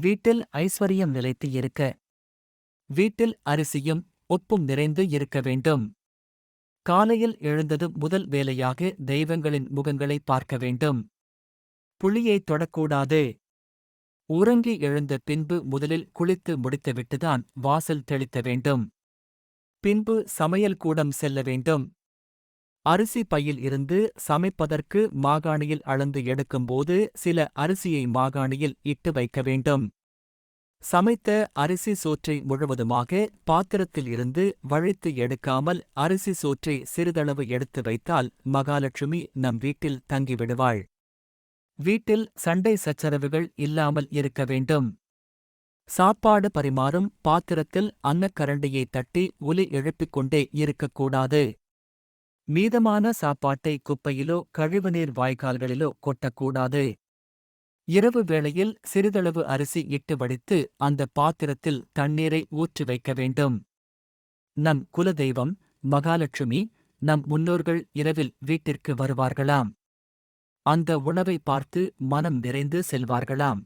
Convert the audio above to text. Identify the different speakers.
Speaker 1: வீட்டில் ஐஸ்வர்யம் நிலைத்து இருக்க. வீட்டில் அரிசியும் உப்பும் நிறைந்து இருக்க வேண்டும். காலையில் எழுந்தது முதல் வேலையாக தெய்வங்களின் முகங்களை பார்க்க வேண்டும். புளியைத் தொடக்கூடாது. உறங்கி எழுந்த பின்பு முதலில் குளித்து முடித்துவிட்டுதான் வாசல் தெளித்த வேண்டும். பின்பு சமையல் கூடம் செல்ல வேண்டும். அரிசி பையில் இருந்து சமைப்பதற்கு மாகாணியில் அளந்து எடுக்கும்போது சில அரிசியை மாகாணியில் இட்டு வைக்க வேண்டும். சமைத்த அரிசி சோற்றை முழுவதுமாக பாத்திரத்தில் இருந்து வழித்து எடுக்காமல் அரிசி சோற்றை சிறிதளவு எடுத்து வைத்தால் மகாலட்சுமி நம் வீட்டில் தங்கிவிடுவாள். வீட்டில் சண்டை சச்சரவுகள் இல்லாமல் இருக்க வேண்டும். சாப்பாடு பரிமாறும் பாத்திரத்தில் அன்னக்கரண்டியை தட்டி ஒலி எழுப்பிக் கொண்டே இருக்கக்கூடாது. மீதமான சாப்பாட்டை குப்பையிலோ கழிவுநீர் வாய்க்கால்களிலோ கொட்டக்கூடாது. இரவு வேளையில் சிறிதளவு அரிசி இட்டு வடித்து அந்த பாத்திரத்தில் தண்ணீரை ஊற்றி வைக்க வேண்டும். நம் குலதெய்வம் மகாலட்சுமி நம் முன்னோர்கள் இரவில் வீட்டிற்கு வருவார்களாம். அந்த உணவை பார்த்து மனம் நிறைந்து செல்வார்களாம்.